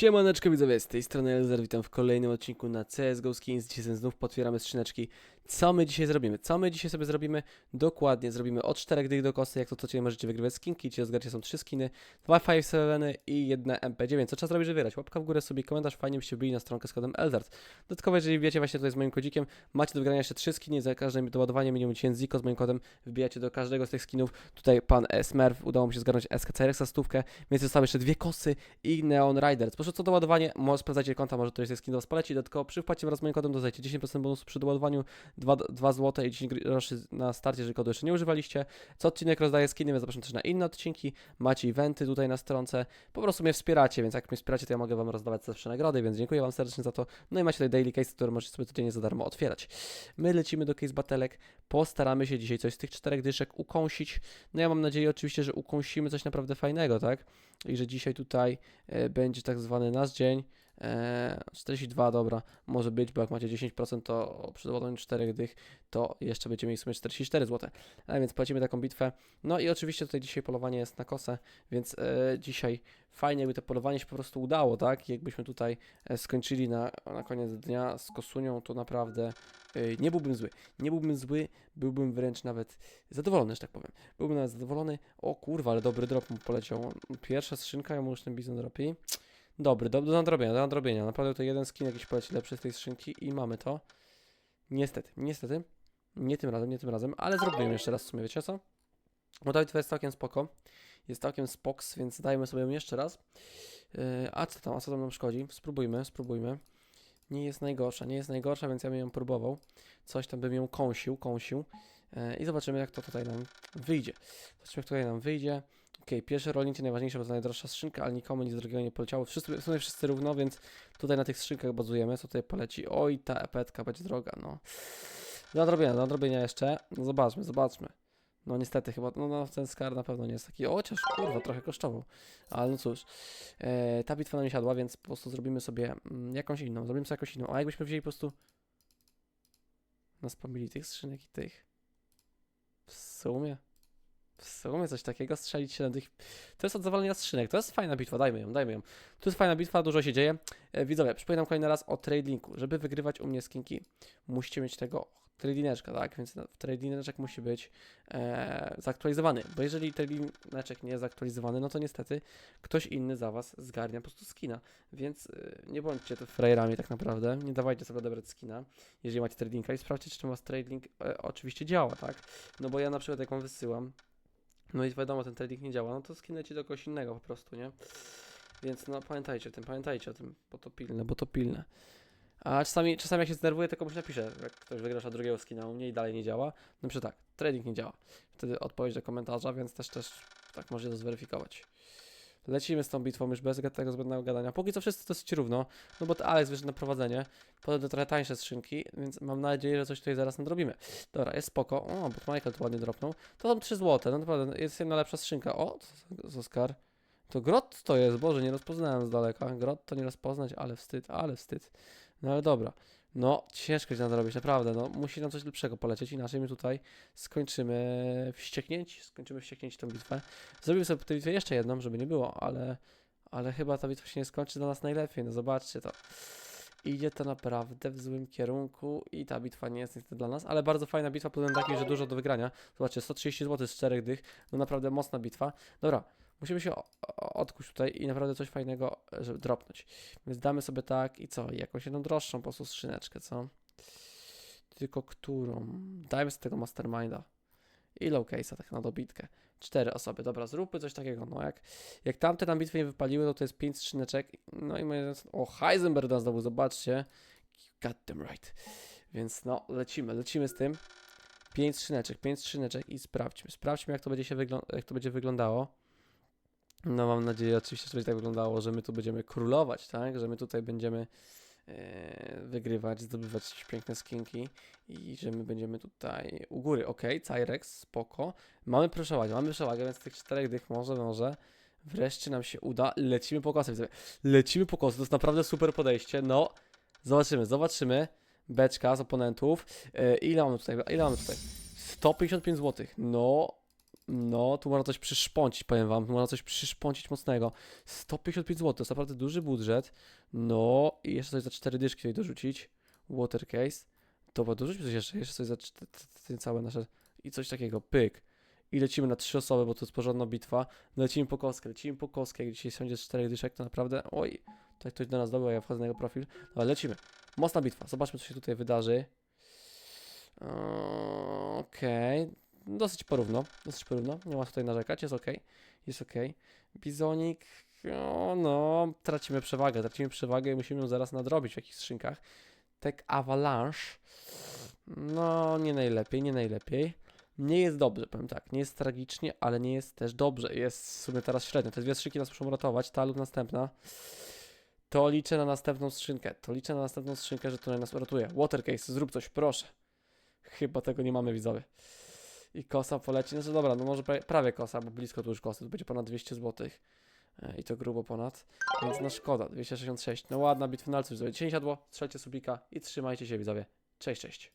Siemaneczko widzowie, z tej strony Elzer, witam w kolejnym odcinku na CSGO Skins. Dzisiaj znów potwieramy skrzyneczki. Co my dzisiaj zrobimy? Co my dzisiaj sobie zrobimy? Dokładnie, zrobimy od 4 dych do kosy, jak to codziennie możecie wygrywać skinki. Ci zgarcie są 3 skiny, 2 5 7 i jedna MP9. Co trzeba zrobić, żeby wygrać? Łapka w górę sobie, komentarz, fajnie byście wbili na stronkę z kodem Eldart. Dodatkowo, jeżeli wiecie właśnie tutaj z moim kodzikiem, macie do wygrania jeszcze 3 skiny, za każdym doładowaniem minimum 1000 ziko z moim kodem wbijacie do każdego z tych skinów. Tutaj pan Smurf, udało mi się zgarnąć SK Cyrexa stówkę, więc zostały jeszcze dwie kosy i Neon Riders. Proszę co doładowanie, może sprawdzajcie konta, może ktoś ze skinów poleci, dodatkowo przy wpłacie wraz z moim kodem dodajcie 10% bonusu przy doładowaniu, 2, 2 zł i 10 groszy na starcie, jeżeli kodu jeszcze nie używaliście. Co odcinek rozdaję skiny, więc zapraszam też na inne odcinki, macie eventy tutaj na stronce, po prostu mnie wspieracie, więc jak mnie wspieracie, to ja mogę wam rozdawać zawsze nagrody, więc dziękuję wam serdecznie za to. No i macie tutaj daily case, który możecie sobie codziennie za darmo otwierać. My lecimy do case batelek, postaramy się dzisiaj coś z tych czterech dyszek ukąsić. No ja mam nadzieję oczywiście, że ukąsimy coś naprawdę fajnego, tak? I że dzisiaj tutaj e, będzie tak zwany nasz dzień. E, 42, dobra, może być, bo jak macie 10%, to przy doładowaniu 4 dych, to jeszcze będziecie mieli w sumie 44 zł. A więc płacimy taką bitwę. No i oczywiście tutaj dzisiaj polowanie jest na kosę, więc e, dzisiaj fajnie jakby to polowanie się po prostu udało, tak? Jakbyśmy tutaj e, skończyli na, na koniec dnia z kosunią, to naprawdę e, nie byłbym zły. Nie byłbym zły, byłbym wręcz nawet zadowolony, że tak powiem. Byłbym nawet zadowolony. O kurwa, ale dobry drop mu poleciał. Pierwsza skrzynka, ja mu już ten bizon dropi. Dobry, do, do nadrobienia, do nadrobienia. Naprawdę to jeden skin jakiś poleci lepszy z tej skrzynki i mamy to. Niestety, niestety. Nie tym razem, nie tym razem, ale zrobimy jeszcze raz w sumie, wiecie co? Bo ta jest całkiem spoko. Jest całkiem spoks, więc dajmy sobie ją jeszcze raz. Yy, a co tam, a co tam nam szkodzi? Spróbujmy, spróbujmy. Nie jest najgorsza, nie jest najgorsza, więc ja bym ją próbował. Coś tam bym ją kąsił, kąsił. Yy, I zobaczymy, jak to tutaj nam wyjdzie. Zobaczymy, jak tutaj nam wyjdzie. Okej, pierwsze rolnicy najważniejsze, bo to najdroższa skrzynka, ale nikomu nic drogiego nie poleciało. Wszyscy, sumie wszyscy równo, więc tutaj na tych skrzynkach bazujemy. Co tutaj poleci? Oj, ta epetka będzie droga, no. Do nadrobienia, do nadrobienia jeszcze. No zobaczmy, zobaczmy. No niestety chyba, no, no ten skar na pewno nie jest taki, o, chociaż kurwa, trochę kosztował. Ale no cóż, e, ta bitwa nam nie siadła, więc po prostu zrobimy sobie mm, jakąś inną, zrobimy sobie jakąś inną. A jakbyśmy wzięli po prostu, naspamili tych skrzynek i tych. W sumie. W sumie coś takiego, strzelić na tych... To jest od zawalenia skrzynek, to jest fajna bitwa, dajmy ją, dajmy ją. Tu jest fajna bitwa, dużo się dzieje. E, widzowie, przypominam kolejny raz o trade linku. Żeby wygrywać u mnie skinki, musicie mieć tego tradineczka, tak? Więc tradineczek musi być e, zaktualizowany, bo jeżeli tradineczek nie jest zaktualizowany, no to niestety ktoś inny za was zgarnia po prostu skina. Więc e, nie bądźcie tu frajerami tak naprawdę, nie dawajcie sobie odebrać skina, jeżeli macie tradinga i sprawdźcie, czy ten was trading e, oczywiście działa, tak? No bo ja na przykład jak wam wysyłam, no i wiadomo, ten trading nie działa, no to skin leci do kogoś innego po prostu, nie? Więc no pamiętajcie o tym, pamiętajcie o tym, bo to pilne, bo to pilne. A czasami, czasami jak się zdenerwuję, to komuś napiszę, jak ktoś wygrasza drugiego skina u mnie i dalej nie działa. No przecież tak, trading nie działa. Wtedy odpowiedź do komentarza, więc też też tak możecie to zweryfikować. Lecimy z tą bitwą już bez tego zbędnego gadania. Póki co wszyscy dosyć równo, no bo to Alex wyszedł na prowadzenie. Potem to trochę tańsze skrzynki, więc mam nadzieję, że coś tutaj zaraz nadrobimy. Dobra, jest spoko. O, bo Michael tu ładnie dropnął. To są 3 złote, no naprawdę, jest jedna lepsza skrzynka. O, z. To grot to jest, Boże, nie rozpoznałem z daleka. Grot to nie rozpoznać, ale wstyd, ale wstyd. No ale dobra. No, ciężko się nadrobić, naprawdę. No, musi nam coś lepszego polecieć, inaczej my tutaj skończymy wścieknięci. Skończymy wścieknięci tą bitwę. Zrobimy sobie tej bitwie jeszcze jedną, żeby nie było, ale, ale chyba ta bitwa się nie skończy dla nas najlepiej. No, zobaczcie to. Idzie to naprawdę w złym kierunku i ta bitwa nie jest niestety dla nas, ale bardzo fajna bitwa, pod względem takiej, że dużo do wygrania. Zobaczcie, 130 zł z 4 dych, no naprawdę mocna bitwa. Dobra, musimy się odkuć tutaj i naprawdę coś fajnego, e, żeby dropnąć. Więc damy sobie tak i co? Jakąś jedną droższą po prostu skrzyneczkę, co? Tylko którą? Dajmy sobie tego masterminda. I low case'a tak na dobitkę. Cztery osoby, dobra, zróbmy coś takiego, no jak, jak tamte nam bitwy nie wypaliły, to to jest pięć skrzyneczek, no i moje, o Heisenberg nas znowu, zobaczcie, got them right, więc no, lecimy, lecimy z tym, pięć skrzyneczek, pięć skrzyneczek i sprawdźmy, sprawdźmy jak to będzie się jak to będzie wyglądało, no mam nadzieję oczywiście, że będzie tak wyglądało, że my tu będziemy królować, tak, że my tutaj będziemy e, wygrywać, zdobywać piękne skinki i że my będziemy tutaj u góry. Ok, Cyrex, spoko. Mamy przewagę, mamy przewagę, więc tych czterech dych może, może wreszcie nam się uda. Lecimy po kosę. Lecimy po kosę, to jest naprawdę super podejście. No, zobaczymy, zobaczymy. Beczka z oponentów. E, ile mamy tutaj? Ile mamy tutaj? 155 zł. No, No, tu można coś przyszpącić, powiem wam. Tu można coś przyszpącić mocnego. 155 zł, to jest naprawdę duży budżet. No, i jeszcze coś za 4 dyszki tutaj dorzucić. Water case. Dobra, dorzućmy coś jeszcze, jeszcze coś za całe nasze... I coś takiego, pyk. I lecimy na trzy osoby, bo to jest porządna bitwa. Lecimy po kostkę, lecimy po kostkę. Jak dzisiaj sądzie z 4 dyszek, to naprawdę... Oj, tutaj ktoś do nas dobył, ja wchodzę na jego profil. Ale lecimy. Mocna bitwa. Zobaczmy, co się tutaj wydarzy. Okej. Dosyć porówno. Dosyć porówno. Nie ma tutaj narzekać. Jest ok. Jest ok. Bizonik. O, no, tracimy przewagę. Tracimy przewagę i musimy ją zaraz nadrobić w jakichś skrzynkach. Tek Avalanche. No, nie najlepiej, nie najlepiej. Nie jest dobrze, powiem tak. Nie jest tragicznie, ale nie jest też dobrze. Jest w sumie teraz średnio. Te dwie skrzynki nas muszą ratować. Ta lub następna. To liczę na następną skrzynkę. To liczę na następną skrzynkę, że to nas uratuje. Watercase, zrób coś, proszę. Chyba tego nie mamy, widzowie. I kosa poleci. No to dobra, no może prawie, kosa, bo blisko tu już kosy. To będzie ponad 200 zł. I to grubo ponad. Więc no szkoda, 266. No ładna bitwa na. Dzisiaj siadło, strzelcie subika i trzymajcie się, widzowie. Cześć, cześć.